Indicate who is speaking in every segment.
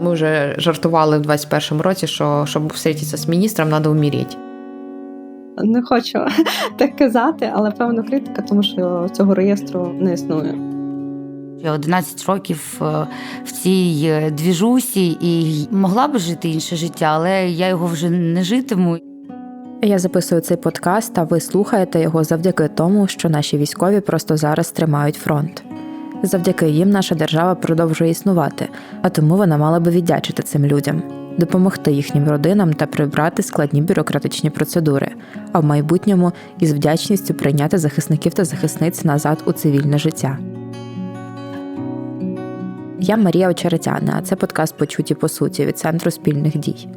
Speaker 1: Ми вже жартували в 21-му році, що щоб зустрітися з міністром, треба вміріти.
Speaker 2: Не хочу так казати, але певна критика, тому що цього реєстру не існує.
Speaker 3: Я 11 років е, в цій е, двіжусі і могла б жити інше життя, але я його вже не житиму.
Speaker 4: Я записую цей подкаст, а ви слухаєте його завдяки тому, що наші військові просто зараз тримають фронт. Завдяки їм наша держава продовжує існувати, а тому вона мала би віддячити цим людям, допомогти їхнім родинам та прибрати складні бюрократичні процедури, а в майбутньому із вдячністю прийняти захисників та захисниць назад у цивільне життя. Я Марія Очеретяна, а це подкаст Почуті по суті від центру спільних дій.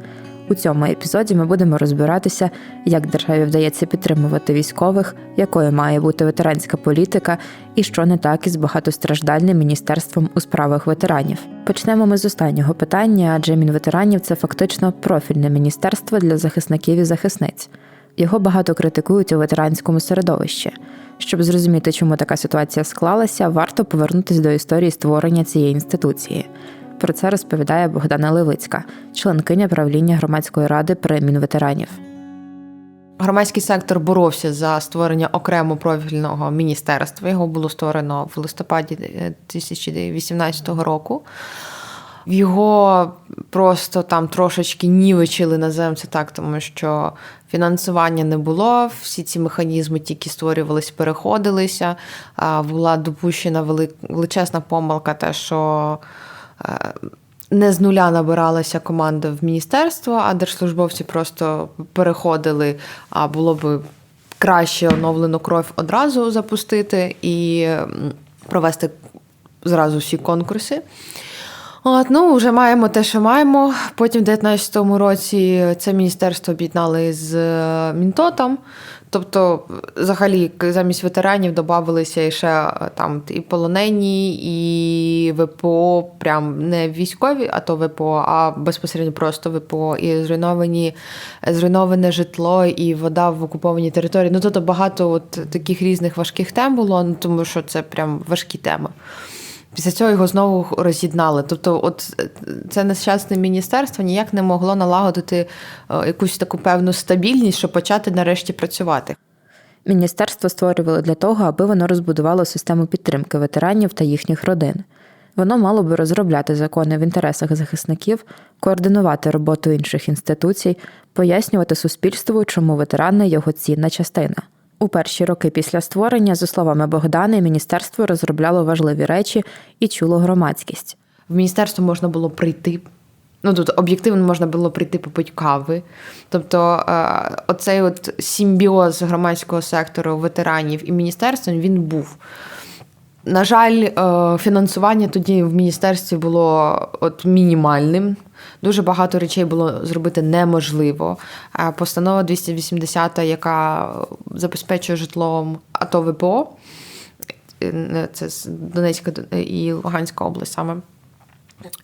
Speaker 4: У цьому епізоді ми будемо розбиратися, як державі вдається підтримувати військових, якою має бути ветеранська політика і що не так із багатостраждальним міністерством у справах ветеранів. Почнемо ми з останнього питання, адже Мінветеранів це фактично профільне міністерство для захисників і захисниць. Його багато критикують у ветеранському середовищі. Щоб зрозуміти, чому така ситуація склалася, варто повернутися до історії створення цієї інституції. Про це розповідає Богдана Левицька, членкиня правління громадської ради при Мінветеранів.
Speaker 1: Громадський сектор боровся за створення окремо профільного міністерства. Його було створено в листопаді 2018 року. Його просто там трошечки нівечили, називаємо це так, тому що фінансування не було. Всі ці механізми тільки створювалися, переходилися. Була допущена величезна помилка, те, що не з нуля набиралася команда в міністерство, а держслужбовці просто переходили. А було б краще оновлену кров одразу запустити і провести зразу всі конкурси. От, ну, вже маємо те, що маємо. Потім, в 2019 році, це міністерство об'єднали з е, Мінтотом. Тобто, взагалі, замість ветеранів додавалися ще е, там і полонені, і ВПО, прям не військові, а то ВПО, а безпосередньо просто ВПО, і зруйновані, зруйноване житло, і вода в окупованій території. Ну, тобто багато от таких різних важких тем було, ну тому що це прям важкі теми. Після цього його знову роз'єднали. Тобто, от це нещасне міністерство ніяк не могло налагодити е, якусь таку певну стабільність, щоб почати нарешті працювати.
Speaker 4: Міністерство створювали для того, аби воно розбудувало систему підтримки ветеранів та їхніх родин. Воно мало би розробляти закони в інтересах захисників, координувати роботу інших інституцій, пояснювати суспільству, чому ветерани його цінна частина. У перші роки після створення, за словами Богдани, міністерство розробляло важливі речі і чуло громадськість.
Speaker 1: В міністерство можна було прийти. Ну тут об'єктивно можна було прийти попити кави. Тобто е, оцей от симбіоз громадського сектору ветеранів і міністерства він був. На жаль, е, фінансування тоді в міністерстві було от мінімальним. Дуже багато речей було зробити неможливо. Постанова 280, яка забезпечує житлом АТО ВПО, е, це з Донецька і Луганська область саме.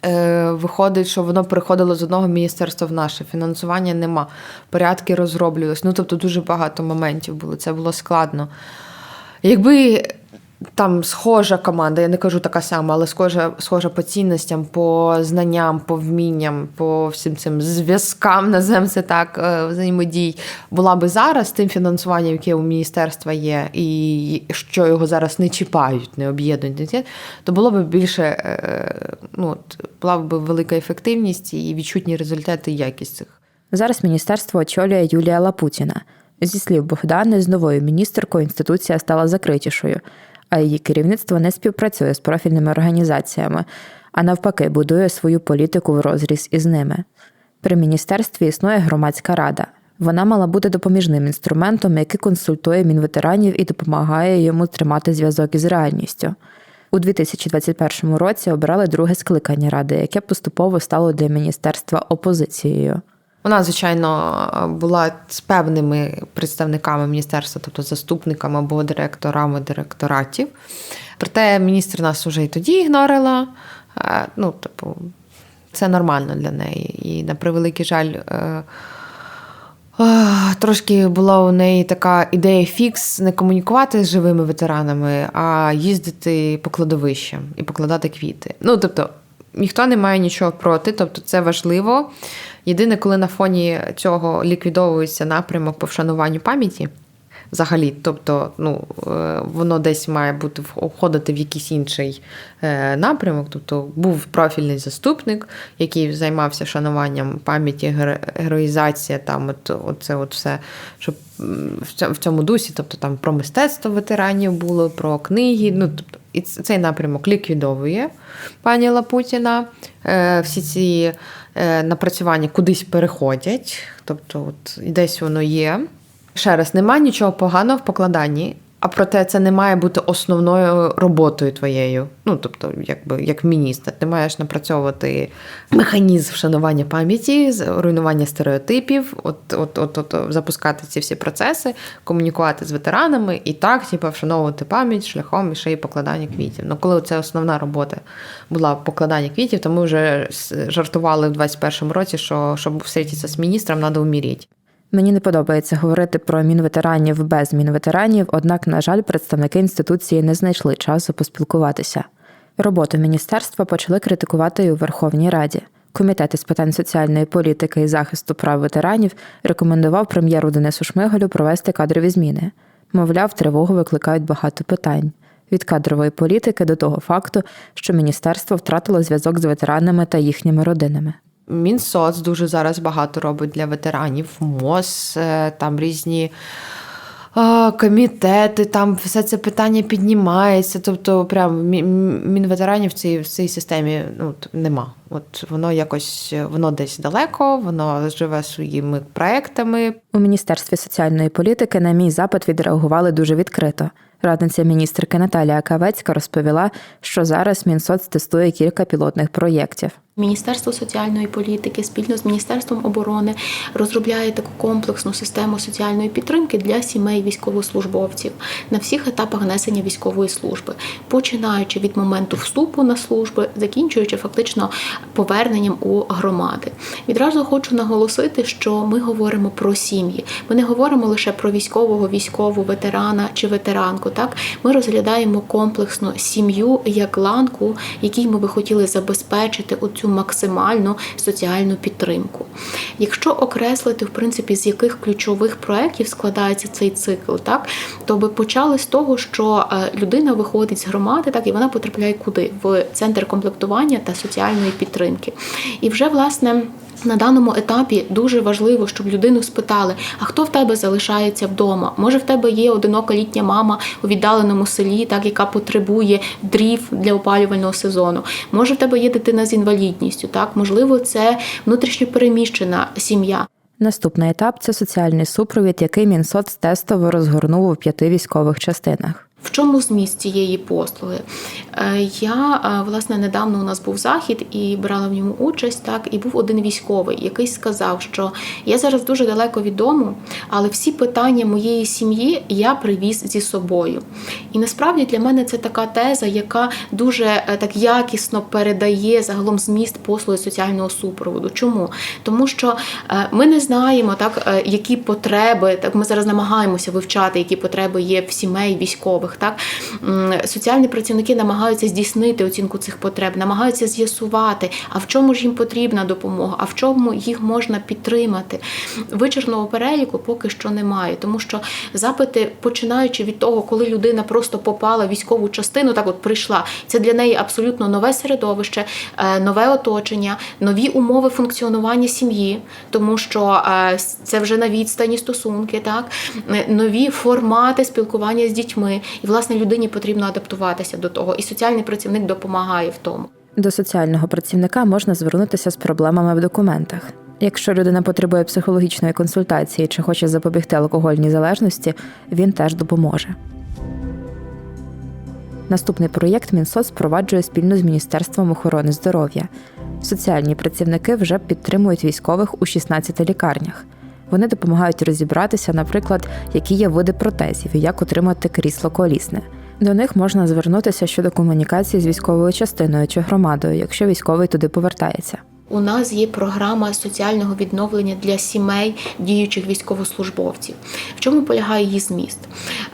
Speaker 1: Е, виходить, що воно переходило з одного міністерства в наше. Фінансування нема, порядки розроблювалися. Ну, тобто дуже багато моментів було. Це було складно. Якби там схожа команда, я не кажу така сама, але схожа схожа по цінностям, по знанням, по вмінням, по всім цим зв'язкам, називаємо це так, е, взаємодій, була би зараз тим фінансуванням, яке у міністерства є, і що його зараз не чіпають, не об'єднують, то було б більше, е, ну, була б велика ефективність і відчутні результати і якість цих.
Speaker 4: Зараз міністерство очолює Юлія Лапутіна. Зі слів Богдани, з новою міністеркою інституція стала закритішою а її керівництво не співпрацює з профільними організаціями, а навпаки, будує свою політику в розріз із ними. При міністерстві існує громадська рада. Вона мала бути допоміжним інструментом, який консультує мінветеранів і допомагає йому тримати зв'язок із реальністю. У 2021 році обрали друге скликання ради, яке поступово стало для міністерства опозицією.
Speaker 1: Вона, звичайно, була з певними представниками міністерства, тобто заступниками або директорами директоратів. Проте міністр нас вже і тоді ігнорила. Е, ну, типу, це нормально для неї. І на превеликий жаль. Е, трошки була у неї така ідея фікс не комунікувати з живими ветеранами, а їздити по кладовищам і покладати квіти. Ну, тобто, ніхто не має нічого проти, тобто це важливо. Єдине, коли на фоні цього ліквідовується напрямок по вшануванню пам'яті. Взагалі, тобто, ну е, воно десь має бути входити в якийсь інший е, напрямок. Тобто був профільний заступник, який займався шануванням пам'яті, героїзація, там от, оце от все, щоб в цьому- дусі, тобто там про мистецтво ветеранів було, про книги. Ну тобто, і цей напрямок ліквідовує пані Лапутіна. Е, Всі ці напрацювання кудись переходять, тобто, от десь воно є. Ще раз, немає нічого поганого в покладанні, а проте це не має бути основною роботою твоєю. Ну, тобто, якби як міністр, ти маєш напрацьовувати механізм вшанування пам'яті, руйнування стереотипів, от, от, от, от, запускати ці всі процеси, комунікувати з ветеранами і так, типу, вшановувати пам'ять шляхом ще й покладання квітів. Ну, коли це основна робота була покладання квітів, то ми вже жартували в 21-му році, що щоб зустрітися з міністром, треба уміріти.
Speaker 4: Мені не подобається говорити про мінветеранів без мінветеранів, однак, на жаль, представники інституції не знайшли часу поспілкуватися. Роботу міністерства почали критикувати і у Верховній Раді. Комітет із питань соціальної політики і захисту прав ветеранів рекомендував прем'єру Денису Шмигалю провести кадрові зміни. Мовляв, тривогу викликають багато питань від кадрової політики до того факту, що міністерство втратило зв'язок з ветеранами та їхніми родинами.
Speaker 1: Мінсоц дуже зараз багато робить для ветеранів. МОЗ, е, там різні комітети, там все це питання піднімається. Тобто, прям мінветеранів в цій, в цій системі ну, нема. От воно якось воно десь далеко, воно живе своїми проектами.
Speaker 4: У Міністерстві соціальної політики на мій запит відреагували дуже відкрито. Радниця міністерки Наталія Кавецька розповіла, що зараз Мінсоц тестує кілька пілотних проєктів.
Speaker 5: Міністерство соціальної політики спільно з Міністерством оборони розробляє таку комплексну систему соціальної підтримки для сімей військовослужбовців на всіх етапах несення військової служби, починаючи від моменту вступу на служби, закінчуючи фактично поверненням у громади. Відразу хочу наголосити, що ми говоримо про сім'ї. Ми не говоримо лише про військового, військову, ветерана чи ветеранку. Так ми розглядаємо комплексно сім'ю як ланку, якій ми би хотіли забезпечити оцю максимальну соціальну підтримку. Якщо окреслити, в принципі, з яких ключових проєктів складається цей цикл, так то би почали з того, що е, людина виходить з громади, так і вона потрапляє куди? В центр комплектування та соціальної підтримки. І вже власне. На даному етапі дуже важливо, щоб людину спитали: а хто в тебе залишається вдома? Може, в тебе є одинока літня мама у віддаленому селі, так яка потребує дрів для опалювального сезону? Може, в тебе є дитина з інвалідністю? Так, можливо, це внутрішньопереміщена сім'я.
Speaker 4: Наступний етап це соціальний супровід, який Мінсоц тестово розгорнув у п'яти військових частинах.
Speaker 5: В чому зміст цієї послуги? Е, Я е, власне недавно у нас був захід і брала в ньому участь. Так і був один військовий, який сказав, що я зараз дуже далеко від дому, але всі питання моєї сім'ї я привіз зі собою. І насправді для мене це така теза, яка дуже е, так якісно передає загалом зміст послуги соціального супроводу. Чому? Тому що ми не знаємо так, які потреби, так ми зараз намагаємося вивчати, які потреби є в сімей військових. Так соціальні працівники намагаються здійснити оцінку цих потреб, намагаються з'ясувати, а в чому ж їм потрібна допомога, а в чому їх можна підтримати. Вичерпного переліку поки що немає, тому що запити, починаючи від того, коли людина просто попала в військову частину, так от прийшла. Це для неї абсолютно нове середовище, е, нове оточення, нові умови функціонування сім'ї, тому що е, це вже на відстані стосунки, так Е, нові формати спілкування з дітьми. І власне людині потрібно адаптуватися до того, і соціальний працівник допомагає в тому.
Speaker 4: До соціального працівника можна звернутися з проблемами в документах. Якщо людина потребує психологічної консультації чи хоче запобігти алкогольній залежності, він теж допоможе. Наступний проєкт Мінсоц впроваджує спільно з Міністерством охорони здоров'я. Соціальні працівники вже підтримують військових у 16 лікарнях. Вони допомагають розібратися, наприклад, які є види протезів і як отримати крісло колісне. До них можна звернутися щодо комунікації з військовою частиною чи громадою, якщо військовий туди повертається.
Speaker 5: У нас є програма соціального відновлення для сімей діючих військовослужбовців. В чому полягає її зміст?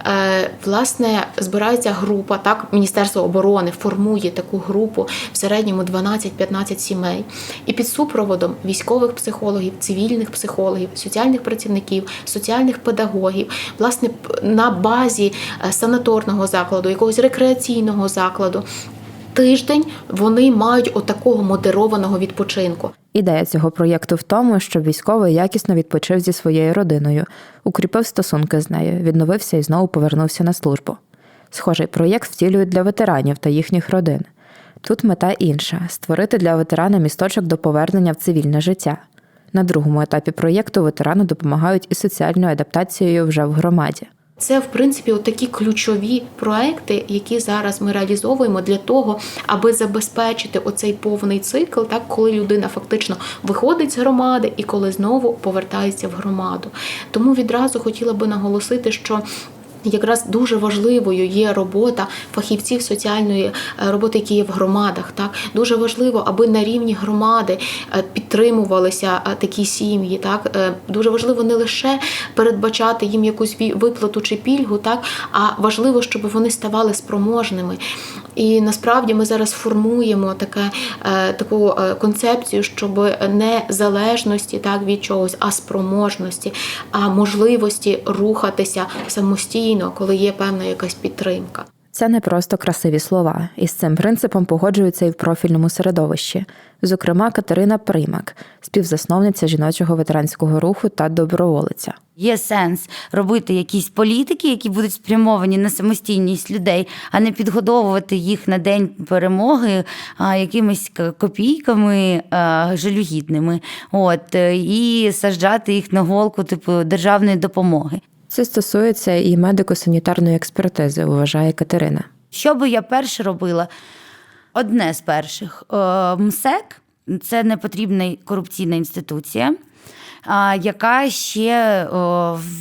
Speaker 5: Е, власне, збирається група, так, Міністерство оборони формує таку групу в середньому 12-15 сімей. І під супроводом військових психологів, цивільних психологів, соціальних працівників, соціальних педагогів, власне, на базі е, санаторного закладу, якогось рекреаційного закладу. Тиждень вони мають отакого модерованого відпочинку.
Speaker 4: Ідея цього проєкту в тому, щоб військовий якісно відпочив зі своєю родиною, укріпив стосунки з нею, відновився і знову повернувся на службу. Схожий проєкт втілюють для ветеранів та їхніх родин. Тут мета інша створити для ветерана місточок до повернення в цивільне життя. На другому етапі проєкту ветерану допомагають із соціальною адаптацією вже в громаді.
Speaker 5: Це, в принципі, такі ключові проекти, які зараз ми реалізовуємо для того, аби забезпечити оцей повний цикл, так коли людина фактично виходить з громади і коли знову повертається в громаду. Тому відразу хотіла би наголосити, що. Якраз дуже важливою є робота фахівців соціальної е, роботи, які є в громадах. Так дуже важливо, аби на рівні громади е, підтримувалися е, такі сім'ї. Так дуже важливо не лише передбачати їм якусь виплату чи пільгу, так а важливо, щоб вони ставали спроможними. І насправді ми зараз формуємо таке, е, таку е, концепцію, щоб не залежності так від чогось, а спроможності, а можливості рухатися самостійно, коли є певна якась підтримка.
Speaker 4: Це не просто красиві слова, і з цим принципом погоджуються і в профільному середовищі. Зокрема, Катерина Примак, співзасновниця жіночого ветеранського руху та доброволиця.
Speaker 3: Є сенс робити якісь політики, які будуть спрямовані на самостійність людей, а не підгодовувати їх на день перемоги а, якимись копійками а, жалюгідними, от е, і саджати їх на голку, типу державної допомоги.
Speaker 4: Це стосується і медико-санітарної експертизи, вважає Катерина.
Speaker 3: Що би я перше робила? Одне з перших Е, МСЕК це непотрібна корупційна інституція, яка ще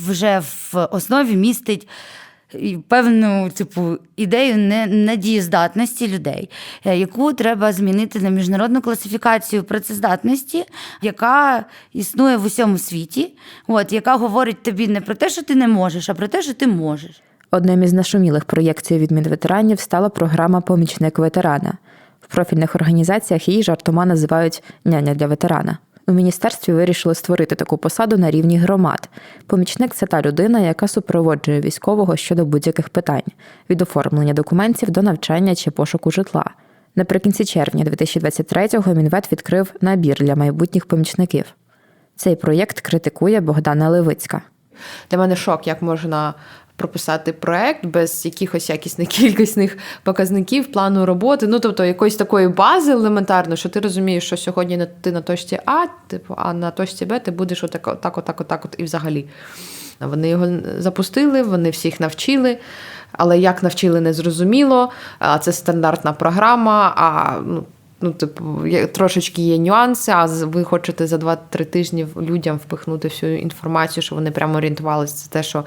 Speaker 3: вже в основі містить. Певну типу ідею не- недієздатності людей, е, яку треба змінити на міжнародну класифікацію працездатності, яка існує в усьому світі, от яка говорить тобі не про те, що ти не можеш, а про те, що ти можеш.
Speaker 4: Одним із нашумілих проєктів від Мінветеранів стала програма Помічник ветерана. В профільних організаціях її жартома називають няня для ветерана. У міністерстві вирішили створити таку посаду на рівні громад. Помічник це та людина, яка супроводжує військового щодо будь-яких питань від оформлення документів до навчання чи пошуку житла. Наприкінці червня 2023-го Мінвет відкрив набір для майбутніх помічників. Цей проєкт критикує Богдана Левицька.
Speaker 1: Для мене шок, як можна прописати проект без якихось якісних кількісних показників, плану роботи. Ну тобто якоїсь такої бази елементарно, що ти розумієш, що сьогодні ти на точці А, типу, а на точці Б ти будеш отак, отак, отак, отак, от і взагалі. Вони його запустили, вони всіх навчили. Але як навчили, не зрозуміло. А це стандартна програма. А ну, ну, типу, трошечки є нюанси, а ви хочете за 2-3 тижні людям впихнути всю інформацію, що вони прямо орієнтувалися. Це те, що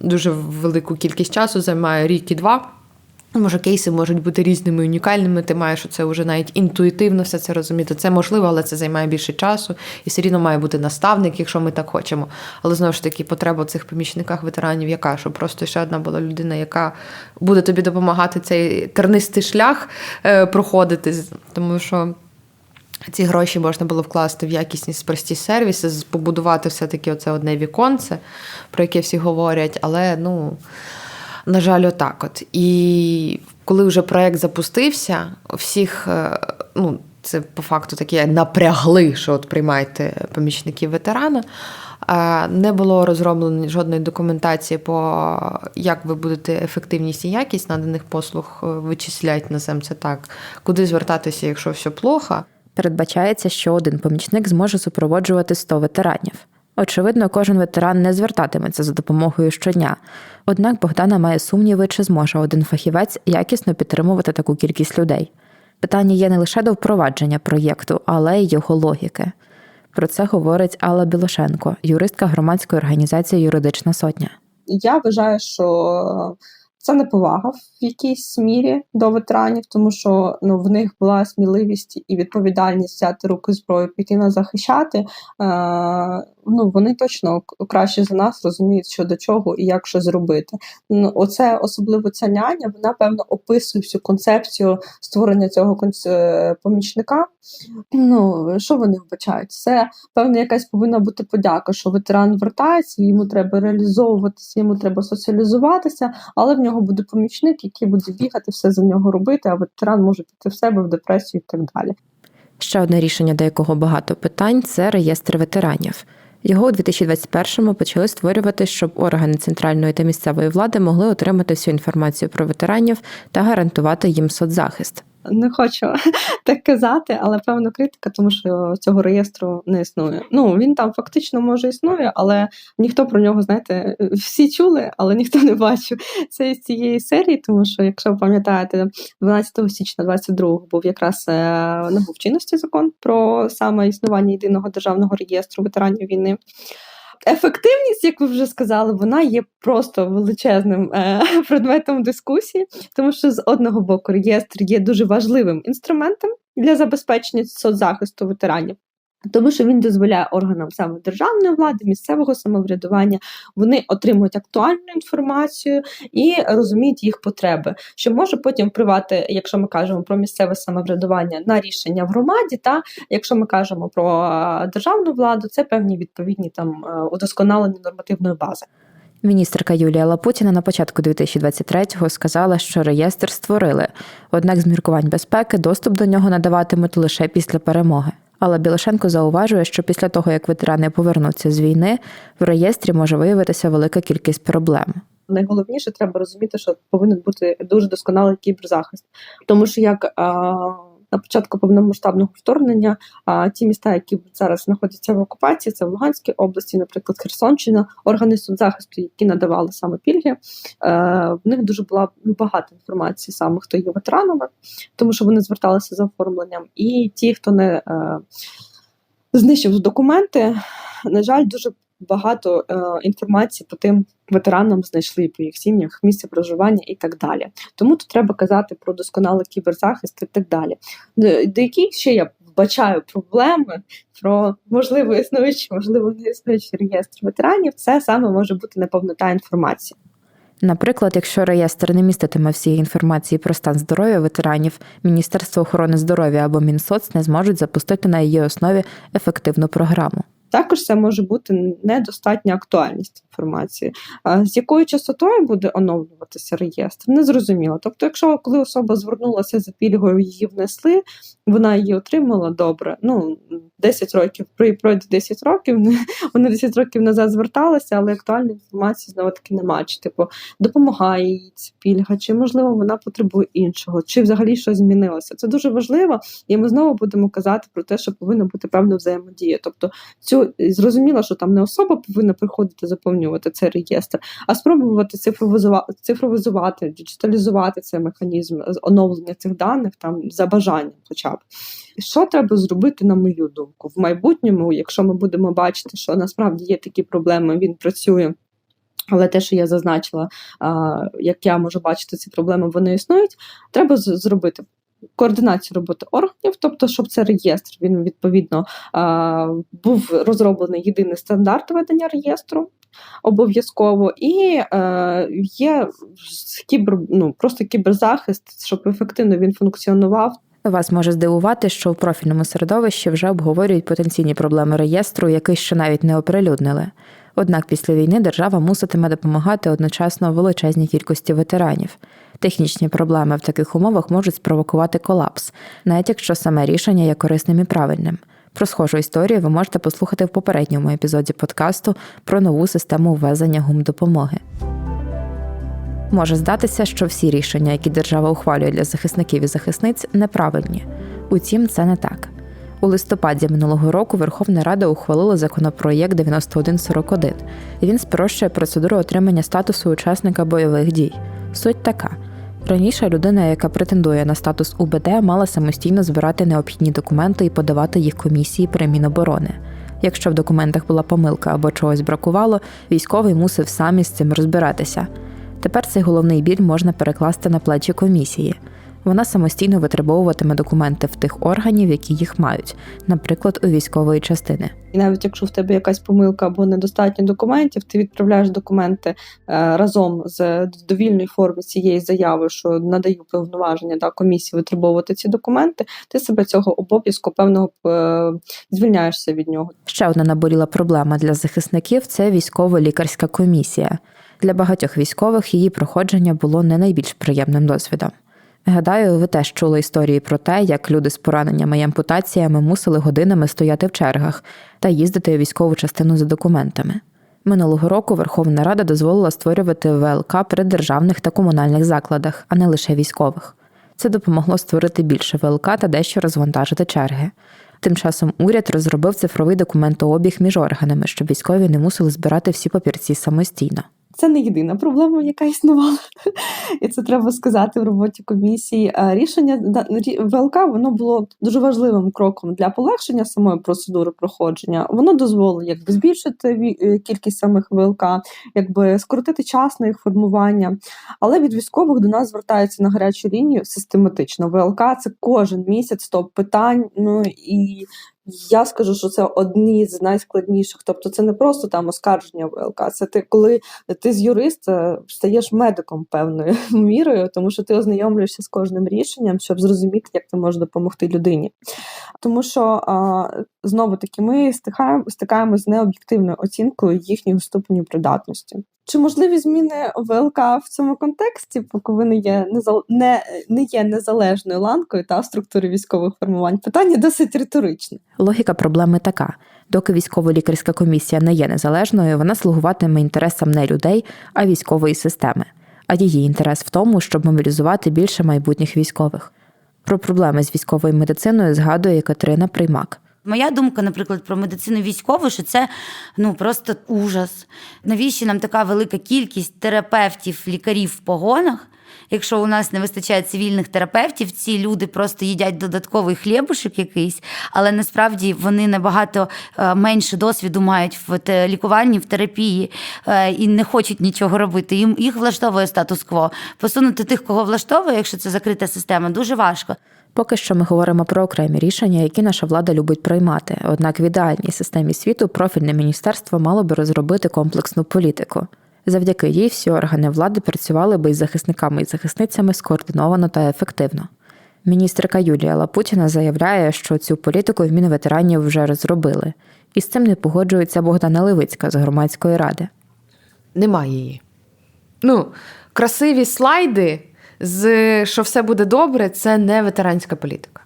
Speaker 1: дуже велику кількість часу займає рік і два. Може, кейси можуть бути різними, унікальними. Ти маєш це вже навіть інтуїтивно все це розуміти. Це можливо, але це займає більше часу. І все рівно має бути наставник, якщо ми так хочемо. Але знову ж таки, потреба в цих помічниках ветеранів, яка щоб просто ще одна була людина, яка буде тобі допомагати цей тернистий шлях е, проходити. Тому що. Ці гроші можна було вкласти в якісні прості сервіси, побудувати все-таки оце одне віконце, про яке всі говорять, але ну. На жаль, отак от. І коли вже проект запустився, всіх, е, ну, це по факту таке напрягли, що от приймайте помічників ветерана. Е, Не було розроблено жодної документації по як ви будете ефективність і якість наданих послуг е, вичислять назем це так, куди звертатися, якщо все плохо.
Speaker 4: Передбачається, що один помічник зможе супроводжувати 100 ветеранів. Очевидно, кожен ветеран не звертатиметься за допомогою щодня. Однак Богдана має сумніви, чи зможе один фахівець якісно підтримувати таку кількість людей. Питання є не лише до впровадження проєкту, але й його логіки. Про це говорить Алла Білошенко, юристка громадської організації Юридична сотня.
Speaker 2: Я вважаю, що Це неповага в якійсь мірі до ветеранів, тому що ну в них була сміливість і відповідальність взяти руки зброю, піти на захищати. Е, ну вони точно краще за нас розуміють, що до чого і як що зробити. Ну, оце особливо ця няня, вона певно описує всю концепцію створення цього е, помічника. Ну що вони вбачають? Це певно якась повинна бути подяка, що ветеран вертається, йому треба реалізовуватися, йому треба соціалізуватися, але в нього буде помічник, який буде бігати, все за нього робити, а ветеран може піти в себе в депресію і так далі.
Speaker 4: Ще одне рішення, до якого багато питань це реєстр ветеранів. Його у 2021-му почали створювати, щоб органи центральної та місцевої влади могли отримати всю інформацію про ветеранів та гарантувати їм соцзахист.
Speaker 2: Не хочу так казати, але певно критика, тому що цього реєстру не існує. Ну він там фактично може існує, але ніхто про нього, знаєте, всі чули, але ніхто не бачив. Це із цієї серії, тому що, якщо ви пам'ятаєте, 12 січня 22-го був якраз е, набув чинності закон про саме існування єдиного державного реєстру ветеранів війни. Ефективність, як ви вже сказали, вона є просто величезним е, предметом дискусії, тому що з одного боку реєстр є дуже важливим інструментом для забезпечення соцзахисту ветеранів. Тому що він дозволяє органам саме державної влади, місцевого самоврядування, вони отримують актуальну інформацію і розуміють їх потреби, що може потім впливати, якщо ми кажемо про місцеве самоврядування на рішення в громаді, та якщо ми кажемо про державну владу, це певні відповідні там е, удосконалення нормативної бази.
Speaker 4: Міністерка Юлія Лапутіна на початку 2023-го сказала, що реєстр створили, однак з міркувань безпеки доступ до нього надаватимуть лише після перемоги. Але Білошенко зауважує, що після того, як ветерани повернуться з війни, в реєстрі може виявитися велика кількість проблем.
Speaker 2: найголовніше треба розуміти, що повинен бути дуже досконалий кіберзахист. Тому що як на початку повномасштабного вторгнення а, ті міста, які зараз знаходяться в окупації, це в Луганській області, наприклад, Херсонщина, органи соцзахисту, які надавали саме пільги, е, в них дуже була ну, багато інформації саме хто є ветеранами, тому що вони зверталися за оформленням, і ті, хто не е, знищив документи, на жаль, дуже багато е, інформації по тим ветеранам знайшли по їх сім'ях, місце проживання і так далі. Тому тут треба казати про досконалий кіберзахист і так далі. До, до яких ще я вбачаю проблеми про можливо існуючий, можливо, не існуючий реєстр ветеранів, це саме може бути неповнота інформації.
Speaker 4: Наприклад, якщо реєстр не міститиме всієї інформації про стан здоров'я ветеранів, Міністерство охорони здоров'я або Мінсоц не зможуть запустити на її основі ефективну програму.
Speaker 2: Також це може бути недостатня актуальність інформації. З якою частотою буде оновлюватися реєстр, не зрозуміло. Тобто, якщо коли особа звернулася за пільгою, її внесли, вона її отримала добре. Ну 10 років пройде 10 років. Вони 10 років назад зверталися, але актуальної інформації знову таки немає. Чи типу допомагає їй ця пільга, чи можливо вона потребує іншого, чи взагалі щось змінилося. Це дуже важливо, і ми знову будемо казати про те, що повинна бути певна взаємодія. Тобто, цю зрозуміло, що там не особа повинна приходити заповнювати цей реєстр, а спробувати цифровізувати, цифровізувати, діджиталізувати цей механізм оновлення цих даних там за бажанням, хоча б. Що треба зробити, на мою думку, в майбутньому, якщо ми будемо бачити, що насправді є такі проблеми, він працює. Але те, що я зазначила, як я можу бачити ці проблеми, вони існують. Треба зробити координацію роботи органів, тобто, щоб цей реєстр він відповідно був розроблений єдиний стандарт ведення реєстру. Обов'язково і е, є кібер, ну просто кіберзахист, щоб ефективно він функціонував.
Speaker 4: Вас може здивувати, що у профільному середовищі вже обговорюють потенційні проблеми реєстру, який ще навіть не оприлюднили. Однак після війни держава муситиме допомагати одночасно величезній кількості ветеранів. Технічні проблеми в таких умовах можуть спровокувати колапс, навіть якщо саме рішення є корисним і правильним. Про схожу історію ви можете послухати в попередньому епізоді подкасту про нову систему ввезення гумдопомоги. Може здатися, що всі рішення, які держава ухвалює для захисників і захисниць, неправильні. Утім, це не так. У листопаді минулого року Верховна Рада ухвалила законопроєкт 9141. Він спрощує процедуру отримання статусу учасника бойових дій. Суть така: раніше людина, яка претендує на статус УБД, мала самостійно збирати необхідні документи і подавати їх комісії при Міноборони. Якщо в документах була помилка або чогось бракувало, військовий мусив сам із цим розбиратися. Тепер цей головний біль можна перекласти на плечі комісії. Вона самостійно витребовуватиме документи в тих органів, які їх мають, наприклад, у військової частини.
Speaker 2: І навіть якщо в тебе якась помилка або недостатньо документів, ти відправляєш документи е, разом з довільною формі цієї заяви, що надаю повноваження да, комісії витребовувати ці документи. Ти себе цього обов'язку певного е, звільняєшся від нього.
Speaker 4: Ще одна наболіла проблема для захисників це військово-лікарська комісія. Для багатьох військових її проходження було не найбільш приємним досвідом. Гадаю, ви теж чули історії про те, як люди з пораненнями і ампутаціями мусили годинами стояти в чергах та їздити у військову частину за документами. Минулого року Верховна Рада дозволила створювати ВЛК при державних та комунальних закладах, а не лише військових. Це допомогло створити більше ВЛК та дещо розвантажити черги. Тим часом уряд розробив цифровий документообіг між органами, щоб військові не мусили збирати всі папірці самостійно.
Speaker 2: Це не єдина проблема, яка існувала, і це треба сказати в роботі комісії. Рішення ВЛК воно було дуже важливим кроком для полегшення самої процедури проходження. Воно дозволило якби збільшити е, кількість самих ВЛК, якби скоротити час на їх формування. Але від військових до нас звертаються на гарячу лінію систематично. ВЛК це кожен місяць топ питань. Ну і я скажу, що це одні з найскладніших. Тобто, це не просто там оскарження ВЛК, це ти коли ти з юриста стаєш медиком певною мірою, тому що ти ознайомлюєшся з кожним рішенням, щоб зрозуміти, як ти можеш допомогти людині. Тому що знову таки ми стикаємо, стикаємося з необ'єктивною оцінкою їхнього ступеню придатності. Чи можливі зміни ВЛК в цьому контексті, поки вони є незал... не, не є незалежною ланкою та в структурі військових формувань? Питання досить риторичне.
Speaker 4: Логіка проблеми така: доки військово-лікарська комісія не є незалежною, вона слугуватиме інтересам не людей, а військової системи. А її інтерес в тому, щоб мобілізувати більше майбутніх військових. Про проблеми з військовою медициною згадує Катерина Приймак.
Speaker 3: Моя думка, наприклад, про медицину військову, що це ну просто ужас. Навіщо нам така велика кількість терапевтів, лікарів в погонах? Якщо у нас не вистачає цивільних терапевтів, ці люди просто їдять додатковий хлібушек якийсь, але насправді вони набагато е, менше досвіду мають в лікуванні, в терапії е, і не хочуть нічого робити. Їм їх влаштовує статус-кво. Посунути тих, кого влаштовує, якщо це закрита система, дуже важко.
Speaker 4: Поки що ми говоримо про окремі рішення, які наша влада любить приймати. Однак в ідеальній системі світу профільне міністерство мало би розробити комплексну політику. Завдяки їй всі органи влади працювали би із захисниками і захисницями скоординовано та ефективно. Міністерка Юлія Лапутіна заявляє, що цю політику в Мінветеранів вже розробили, і з цим не погоджується Богдана Левицька з громадської ради.
Speaker 1: Немає її. Ну, красиві слайди, з що все буде добре, це не ветеранська політика.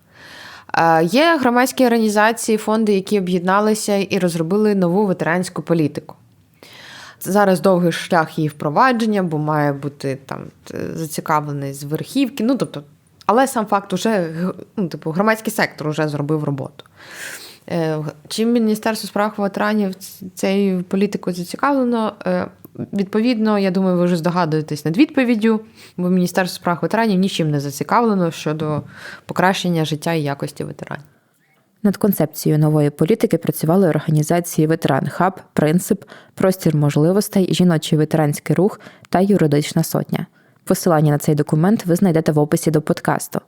Speaker 1: Е, Є громадські організації, фонди, які об'єдналися і розробили нову ветеранську політику. Зараз довгий шлях її впровадження, бо має бути там зацікавлений з верхівки. Ну, тобто, але сам факт уже ну, типу, громадський сектор вже зробив роботу. Е, Чим Міністерство справ ветеранів цією політикою зацікавлено? Відповідно, я думаю, ви вже здогадуєтесь над відповіддю, бо Міністерство справ ветеранів нічим не зацікавлено щодо покращення життя і якості ветеранів.
Speaker 4: Над концепцією нової політики працювали організації Ветеран Хаб, Принцип, Простір можливостей, Жіночий ветеранський рух та Юридична сотня. Посилання на цей документ ви знайдете в описі до подкасту.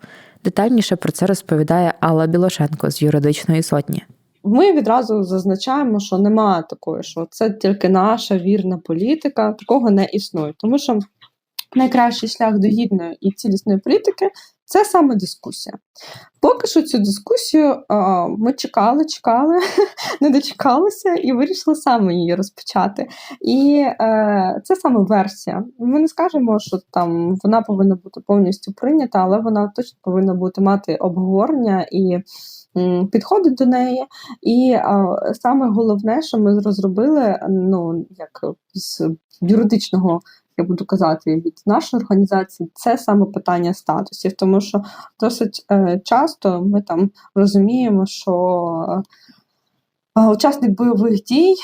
Speaker 4: Детальніше про це розповідає Алла Білошенко з юридичної сотні.
Speaker 2: Ми відразу зазначаємо, що немає такої, що це тільки наша вірна політика, такого не існує. Тому що найкращий шлях до гідної і цілісної політики це саме дискусія. Поки що цю дискусію а, ми чекали, чекали, не дочекалися і вирішили саме її розпочати. І е, це саме версія. Ми не скажемо, що там вона повинна бути повністю прийнята, але вона точно повинна бути мати обговорення і м, підходи до неї. І саме головне, що ми розробили, ну як з юридичного. Я буду казати від нашої організації, це саме питання статусів, тому що досить е, часто ми там розуміємо, що е, учасник бойових дій е,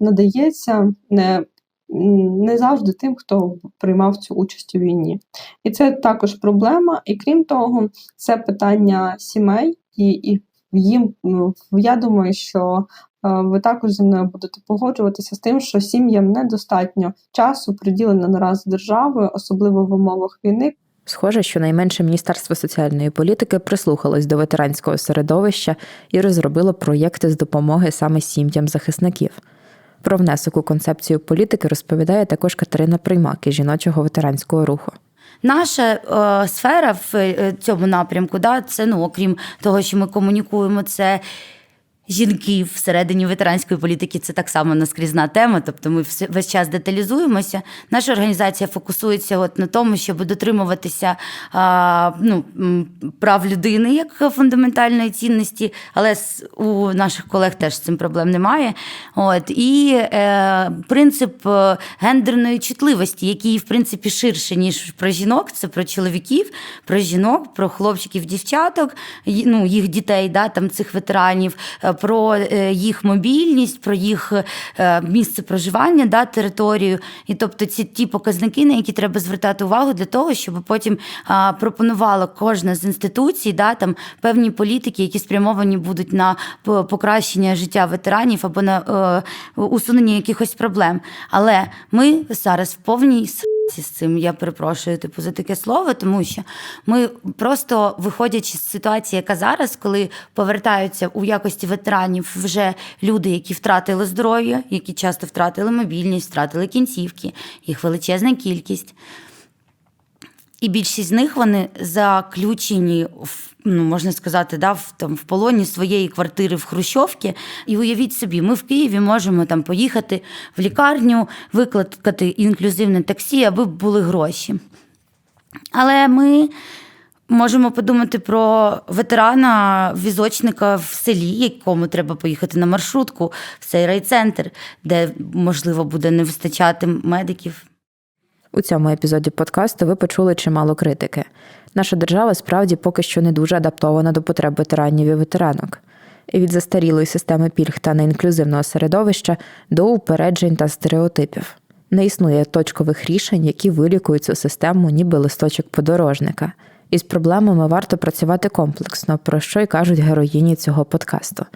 Speaker 2: надається не, не завжди тим, хто приймав цю участь у війні. І це також проблема. І крім того, це питання сімей і, і їм ну, я думаю, що е, ви також зі мною будете погоджуватися з тим, що сім'ям недостатньо часу приділено наразі державою, особливо в умовах війни,
Speaker 4: Схоже, що найменше Міністерство соціальної політики прислухалось до ветеранського середовища і розробило проєкти з допомоги саме сім'ям захисників. Про внесок у концепцію політики розповідає також Катерина Приймак із жіночого ветеранського руху.
Speaker 3: Наша е, сфера в е, цьому напрямку, да, це ну, окрім того, що ми комунікуємо, це жінки всередині ветеранської політики. Це так само наскрізна тема. Тобто ми весь час деталізуємося. Наша організація фокусується от на тому, щоб дотримуватися а, ну, прав людини як фундаментальної цінності, але у наших колег теж з цим проблем немає. От і е, принцип е, гендерної чутливості, який в принципі ширше ніж про жінок, це про чоловіків, про жінок, про хлопчиків, дівчаток, ну їх дітей, да, там цих ветеранів, е, про е, їх мобільність, про їх е, місце проживання, да, територію. І тобто ці ті показники, на які треба звертати увагу для того, щоб потім пропонувала кожна з інституцій, да, там певні політики, які спрямовані будуть на покращення життя ветеранів або на е, усунення якихось проблем. Але ми зараз в повній з цим. Я перепрошую типу за таке слово, тому що ми просто виходячи з ситуації, яка зараз, коли повертаються у якості ветеранів вже люди, які втратили здоров'я, які часто втратили мобільність, втратили кінцівки, їх величезна кількість. І більшість з них вони заключені в ну можна сказати, да, в там в полоні своєї квартири в Хрущовці. І уявіть собі, ми в Києві можемо там поїхати в лікарню, викликати інклюзивне таксі, аби були гроші. Але ми можемо подумати про ветерана візочника в селі, якому треба поїхати на маршрутку в цей райцентр, де можливо буде не вистачати медиків.
Speaker 4: У цьому епізоді подкасту ви почули чимало критики. Наша держава справді поки що не дуже адаптована до потреб ветеранів і ветеранок. І від застарілої системи пільг та неінклюзивного середовища до упереджень та стереотипів. Не існує точкових рішень, які вилікують цю систему, ніби листочок подорожника. Із проблемами варто працювати комплексно, про що й кажуть героїні цього подкасту.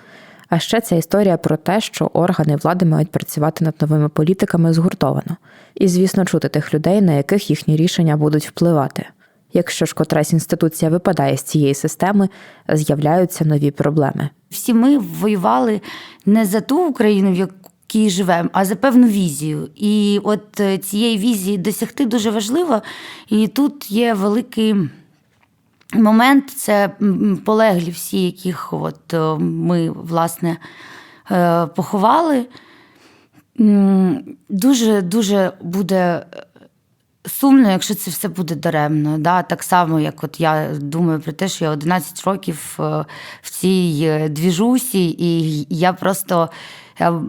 Speaker 4: А ще ця історія про те, що органи влади мають працювати над новими політиками згуртовано, і, звісно, чути тих людей, на яких їхні рішення будуть впливати. Якщо ж котрась інституція випадає з цієї системи, з'являються нові проблеми.
Speaker 3: Всі ми воювали не за ту Україну, в якій живемо, а за певну візію. І от е, цієї візії досягти дуже важливо. І тут є великий. Момент це полеглі всі, яких от е, ми власне е, поховали. Дуже дуже буде сумно, якщо це все буде даремно. Да? Так само, як от я думаю про те, що я 11 років е, в цій е, двіжусі, і я просто я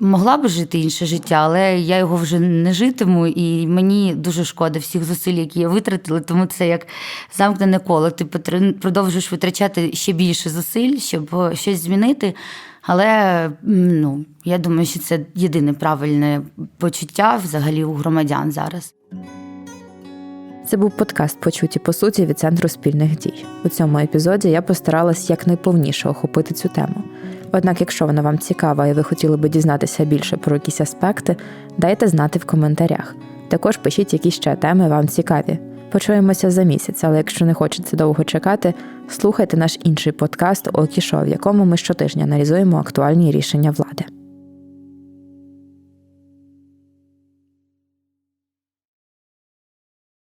Speaker 3: могла би жити інше життя, але я його вже не житиму, і мені дуже шкода всіх зусиль, які я витратила, тому це як замкнене коло. Ти продовжуєш витрачати ще більше зусиль, щоб е, щось змінити. Але ну, я думаю, що це єдине правильне почуття взагалі у громадян зараз.
Speaker 4: Це був подкаст Почуті по суті від центру спільних дій. У цьому епізоді я постаралась якнайповніше охопити цю тему. Однак, якщо вона вам цікава і ви хотіли би дізнатися більше про якісь аспекти, дайте знати в коментарях. Також пишіть, які ще теми вам цікаві. Почуємося за місяць, але якщо не хочеться довго чекати, слухайте наш інший подкаст Окішо, в якому ми щотижня аналізуємо актуальні рішення влади.